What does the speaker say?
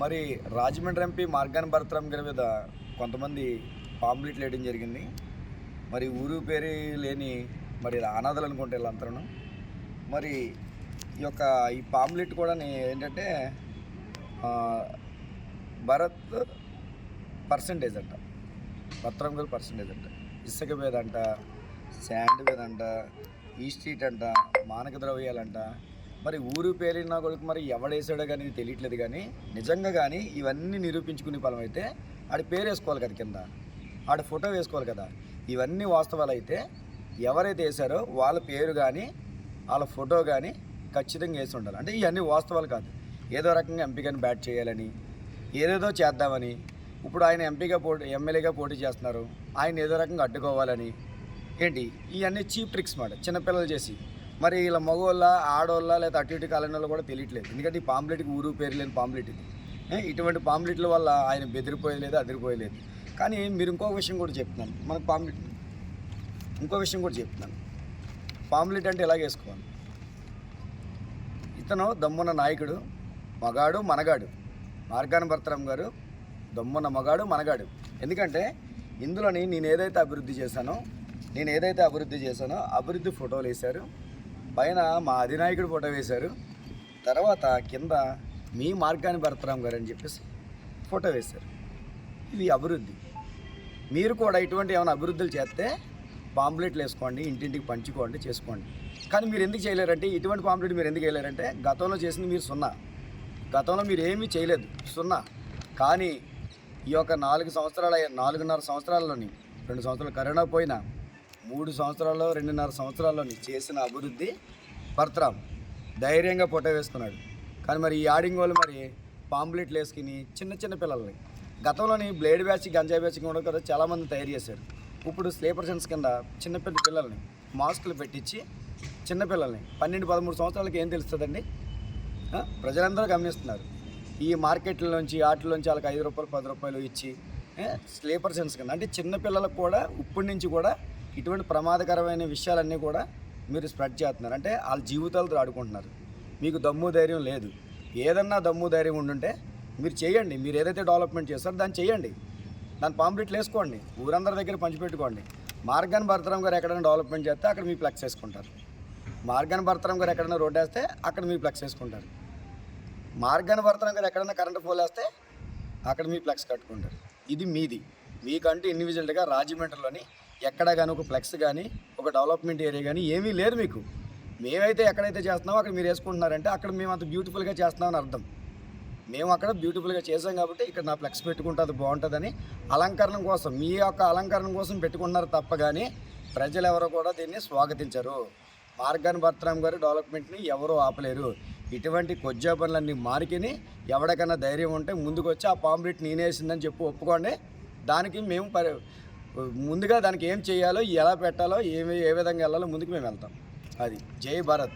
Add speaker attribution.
Speaker 1: మరి Rajahmundry MP Morgan Bharatram గారి మీద కొంతమంది పాంప్లెట్లు వేయడం జరిగింది. మరి ఊరు పేరు లేని మరి అనాథలు అనుకుంటే వీళ్ళంతరూ మరి ఈ యొక్క ఈ పాంప్లెట్ కూడా ఏంటంటే భరత్ పర్సంటేజ్ అంట. భరతరామ్ గారి పర్సంటేజ్ అంట. ఇసుక మీద అంట శాండ్ మీద అంట ఈ స్ట్రీట్ అంట మానక ద్రవ్యాలంట. మరి ఊరు పేరిన కొడుకు మరి ఎవడేసాడో కానీ తెలియట్లేదు కానీ నిజంగా కానీ ఇవన్నీ నిరూపించుకునే ఫలం అయితే ఆడి పేరు వేసుకోవాలి కదా కింద. ఆడి ఫోటో వేసుకోవాలి కదా. ఇవన్నీ వాస్తవాలు అయితే ఎవరైతే వేశారో వాళ్ళ పేరు కానీ వాళ్ళ ఫోటో కానీ ఖచ్చితంగా వేసి ఉండాలి. అంటే ఇవన్నీ వాస్తవాలు కాదు. ఏదో రకంగా ఎంపీగాని బ్యాట్ చేయాలని ఏదేదో చేద్దామని. ఇప్పుడు ఆయన ఎంపీగా పోటీ ఎమ్మెల్యేగా పోటీ చేస్తున్నారు. ఆయన ఏదో రకంగా అడ్డుకోవాలని. ఏంటి? ఇవన్నీ చీప్ ట్రిక్స్ మాట. చిన్నపిల్లలు చేసి. మరి వీళ్ళ మగవాళ్ళ ఆడవాళ్ళ లేదా అటు ఇటు కాలనీలో కూడా తెలియట్లేదు. ఎందుకంటే ఈ పాంప్లెట్కి ఊరు పేరు లేని పాంప్లెట్ ఇది. ఇటువంటి పాంప్లెట్ల వల్ల ఆయన బెదిరిపోయలేదు అదిరిపోయలేదు. కానీ మీరు ఇంకో విషయం కూడా చెప్తున్నాను. మనకు పాంప్లెట్ ఇంకో విషయం కూడా చెప్తున్నాను. పాంప్లెట్ అంటే ఎలాగ వేసుకోవాలి ఇతను దమ్మున్న నాయకుడు మగాడు మనగాడు. మార్గాన భర్తరామ్ గారు దమ్మున్న మగాడు మనగాడు. ఎందుకంటే ఇందులోని నేను ఏదైతే అభివృద్ధి చేశానో నేను ఏదైతే అభివృద్ధి చేశానో అభివృద్ధి ఫోటోలు వేశారు. పైన మా అధినాయకుడు ఫోటో వేశారు. తర్వాత కింద మీ మార్గాన్ని భరతరాం గారు అని చెప్పేసి ఫోటో వేశారు. ఇది అభివృద్ధి. మీరు కూడా ఇటువంటి ఏమైనా అభివృద్ధులు చేస్తే పాంప్లెట్లు వేసుకోండి ఇంటింటికి పంచుకోండి చేసుకోండి. కానీ మీరు ఎందుకు చేయలేరంటే ఇటువంటి పాంప్లెట్ మీరు ఎందుకు వేయలేరంటే గతంలో చేసింది మీరు సున్నా. గతంలో మీరు ఏమీ చేయలేదు సున్నా. కానీ ఈ యొక్క నాలుగు సంవత్సరాల నాలుగున్నర సంవత్సరాల్లోని రెండు సంవత్సరాలు కరోనా పోయినా మూడు సంవత్సరాల్లో రెండున్నర సంవత్సరాల్లోని చేసిన అభివృద్ధి భర్తరామ్ ధైర్యంగా పొట్ట వేసుకున్నాడు. కానీ మరి ఈ ఆడింగ్ వాళ్ళు మరి పాంప్లెట్లు వేసుకుని చిన్న చిన్న పిల్లల్ని గతంలోని బ్లేడ్ బ్యాచ్ గంజాయి బ్యాచ్ కూడా కదా చాలామంది తయారు చేశారు. ఇప్పుడు స్లీపర్ సెన్స్ కింద చిన్నపిల్ల పిల్లల్ని మాస్కులు పెట్టించి చిన్నపిల్లల్ని పన్నెండు పదమూడు సంవత్సరాలకి ఏం తెలుస్తుందండి? ప్రజలందరూ గమనిస్తున్నారు. ఈ మార్కెట్ల నుంచి వాటిలోంచి వాళ్ళకి ఐదు రూపాయలు పది రూపాయలు ఇచ్చి స్లీపర్ సెన్స్ కింద అంటే చిన్నపిల్లలకు కూడా ఇప్పటి నుంచి కూడా ఇటువంటి ప్రమాదకరమైన విషయాలన్నీ కూడా మీరు స్ప్రెడ్ చేస్తున్నారు. అంటే వాళ్ళ జీవితాలతో ఆడుకుంటున్నారు మీకు దమ్ము ధైర్యం లేదు. ఏదన్నా దమ్ము ధైర్యం ఉండుంటే మీరు చేయండి. మీరు ఏదైతే డెవలప్మెంట్ చేస్తారో దాన్ని చేయండి. దాని పాంప్లెట్లు వేసుకోండి. ఊరందరి దగ్గర పంచిపెట్టుకోండి. మార్గాన్ భరతరామ్ గారు ఎక్కడైనా డెవలప్మెంట్ చేస్తే అక్కడ మీ ఫ్లెక్స్ వేసుకుంటారు. మార్గాన్ భర్తరం గారు ఎక్కడైనా రోడ్ వేస్తే అక్కడ మీ ఫ్లెక్స్ వేసుకుంటారు. మార్గన్ భరతరాం గారు ఎక్కడైనా కరెంటు పోల్ వేస్తే అక్కడ మీ ఫ్లెక్స్ కట్టుకుంటారు. ఇది మీది. మీకంటూ ఇండివిజువల్గా రాజమండ్రిలోని ఎక్కడ కానీ ఒక ఫ్లెక్స్ కానీ ఒక డెవలప్మెంట్ ఏరియా కానీ ఏమీ లేదు మీకు. మేమైతే ఎక్కడైతే చేస్తున్నామో అక్కడ మీరు వేసుకుంటున్నారంటే అక్కడ మేము అంత బ్యూటిఫుల్గా చేస్తున్నామని అర్థం. మేము అక్కడ బ్యూటిఫుల్గా చేసాం కాబట్టి ఇక్కడ నా ఫ్లెక్స్ పెట్టుకుంటే అది బాగుంటుందని అలంకరణ కోసం మీ యొక్క అలంకరణ కోసం పెట్టుకున్నారు తప్ప కానీ ప్రజలు ఎవరు కూడా దీన్ని స్వాగతించరు. మార్గాన్ భర్తరామ్ గారు డెవలప్మెంట్ని ఎవరూ ఆపలేరు. ఇటువంటి కొజ్జా పనులన్నీ మారికిని ఎవడికైనా ధైర్యం ఉంటే ముందుకు వచ్చి ఆ పాంప్లెట్ నేనేసిందని చెప్పి ఒప్పుకోండి. దానికి మేము పరి ముందుగా దానికి ఏం చేయాలో ఎలా పెట్టాలో ఏమి ఏ విధంగా వెళ్ళాలో ముందుకు మేము వెళ్తాం. అది. జై భారత్.